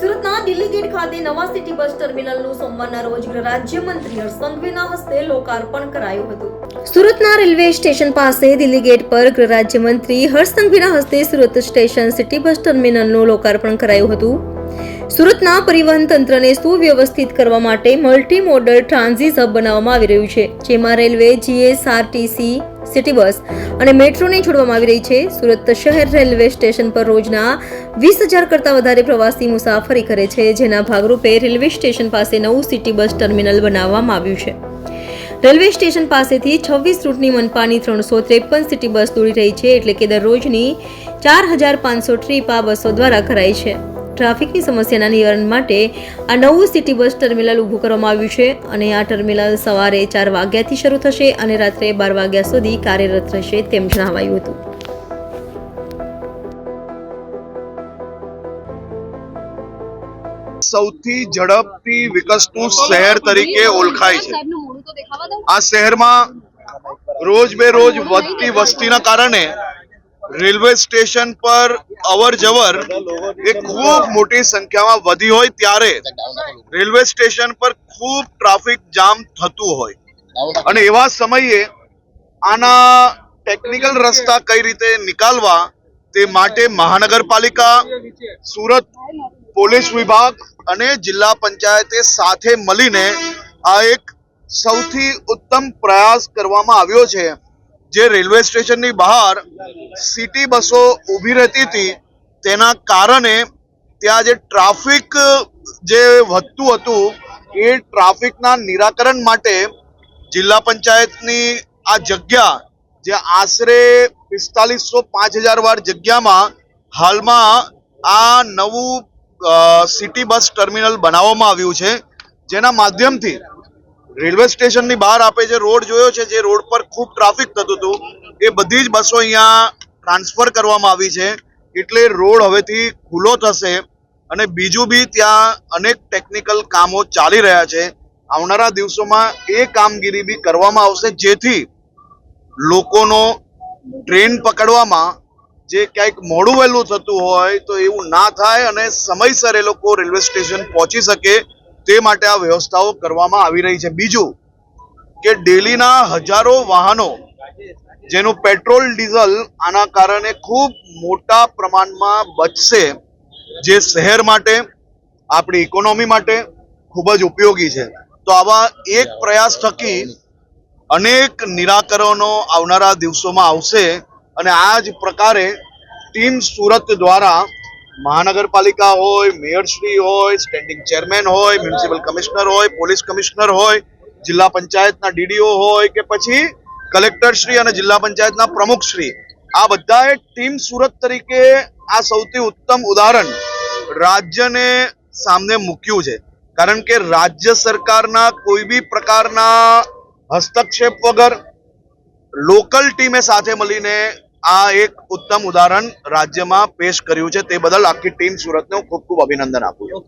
સુરતના દિલ્હી ગેટ ખાતે નવા સિટી બસ ટર્મિનલનું સોમવારના રોજ ગૃહ રાજ્યમંત્રી હર્ષ હસ્તે લોકાર્પણ કરાયું હતું. સુરતના રેલવે સ્ટેશન પાસે દિલ્હી ગેટ પર ગૃહરાજ્યમંત્રી રાજ્યમંત્રી હર્ષ હસ્તે સુરત સ્ટેશન સિટી બસ ટર્મિનલનું લોકાર્પણ કરાયું હતું. સુરતના પરિવહન તંત્રને સુવ્યવસ્થિત કરવા માટે મલ્ટી મોડલ ટ્રાન્ઝિટ હબ બનાવવામાં આવી રહ્યું છે, જેમાં રેલવે, જીએસઆરટીસી સિટી બસ અને મેટ્રોને છોડવામાં આવી રહી છે. સુરત શહેર રેલવે સ્ટેશન પર રોજના વીસ હજાર કરતાં વધારે પ્રવાસી મુસાફરી કરે છે, જેના ભાગરૂપે રેલવે સ્ટેશન પાસે નવું સિટી બસ ટર્મિનલ બનાવવામાં આવ્યું છે. રેલવે સ્ટેશન પાસેથી છવ્વીસ રૂટની મનપાની ત્રણસો ત્રેપન સિટી બસ દોડી રહી છે, એટલે કે દરરોજની ચાર હજાર પાંચસો ટ્રીપ આ બસો દ્વારા કરાય છે. ટ્રાફિકની સમસ્યાના નિવારણ માટે આ નવું સિટી બસ ટર્મિનલ ઊભું કરવામાં આવ્યું છે અને આ ટર્મિનલ સવારે ચાર વાગ્યાથી શરૂ થશે અને રાત્રે બાર વાગ્યા સુધી કાર્યરત રહેશે તેમ જણાવાયું હતું. સૌથી ઝડપથી વિકસતું શહેર તરીકે ઓળખાય છે. આ શહેરમાં રોજ બે રોજ વધતી વસ્તીના કારણે રેલવે સ્ટેશન પર અવર જવર એ ખૂબ મોટી સંખ્યામાં વધી હોય ત્યારે રેલવે સ્ટેશન પર ખૂબ ટ્રાફિક જામ થતું હોય. અને એવા સમયે આના ટેકનિકલ રસ્તા કઈ રીતે નીકાળવા તે માટે મહાનગરપાલિકા, સુરત પોલીસ વિભાગ અને જિલ્લા પંચાયતે સાથે મળીને આ એક સૌથી ઉત્તમ પ્રયાસ કરવામાં આવ્યો છે. જે રેલવે સ્ટેશનની બહાર સિટી બસો ઊભી રહેતી હતી, તેના કારણે ત્યાં જે ટ્રાફિક જે વધતું હતું, એ ટ્રાફિકના નિરાકરણ માટે જિલ્લા પંચાયતની આ જગ્યા, જે આશરે પિસ્તાલીસો પાંચ હજાર વાર જગ્યામાં હાલમાં આ નવું સિટી બસ ટર્મિનલ બનાવવામાં આવ્યું છે, જેના માધ્યમથી રેલવે સ્ટેશનની બહાર આપે જે રોડ જોયો છે, જે રોડ પર ખૂબ ટ્રાફિક થતું હતું, એ બધી જ બસો અહીંયા ટ્રાન્સફર કરવામાં આવી છે. એટલે રોડ હવેથી ખુલ્લો થશે અને બીજું બી ત્યાં અનેક ટેકનિકલ કામો ચાલી રહ્યા છે. આવનારા દિવસોમાં એ કામગીરી બી કરવામાં આવશે, જેથી લોકોનો ટ્રેન પકડવામાં જે ક્યાંક મોડું વહેલું થતું હોય તો એવું ના થાય અને સમયસર એ લોકો રેલવે સ્ટેશન પહોંચી શકે. તે માટે આ વ્યવસ્થાઓ કરવામાં આવી રહી છે. બીજું કે ડેલીના હજારો વાહનો જેનું પેટ્રોલ, ડીઝલ આના કારણે ખૂબ મોટા પ્રમાણમાં બચશે જે શહેર માટે, આપણી ઇકોનોમી માટે ખૂબ જ ઉપયોગી છે. તો આવા એક પ્રયાસ થકી અનેક નિરાકરણો આવનારા દિવસોમાં આવશે અને આ જ પ્રકારે ટીમ સુરત દ્વારા મહાનગરપાલિકા હોય મેયરશ્રી હોય સ્ટેન્ડિંગ ચેરમેન હોય મ્યુનિસિપલ કમિશનર હોય પોલીસ કમિશનર હોય, જિલ્લા પંચાયતના ડીડીઓ હોય કે પછી કલેક્ટરશ્રી અને જિલ્લા પંચાયતના પ્રમુખશ્રી આ બધાએ ટીમ સુરત તરીકે આ સૌથી ઉત્તમ ઉદાહરણ રાજ્યને સામને મૂક્યું છે. કારણ કે રાજ્ય સરકારના કોઈ બી પ્રકારના હસ્તક્ષેપ વગર લોકલ ટીમે સાથે મળીને આ એક ઉત્તમ ઉદાહરણ રાજ્યમાં પેશ કર્યું છે. તે બદલ આખી ટીમ સુરતને હું ખૂબ ખૂબ અભિનંદન આપું છું.